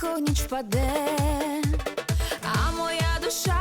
тихо ніч впаде, а моя душа.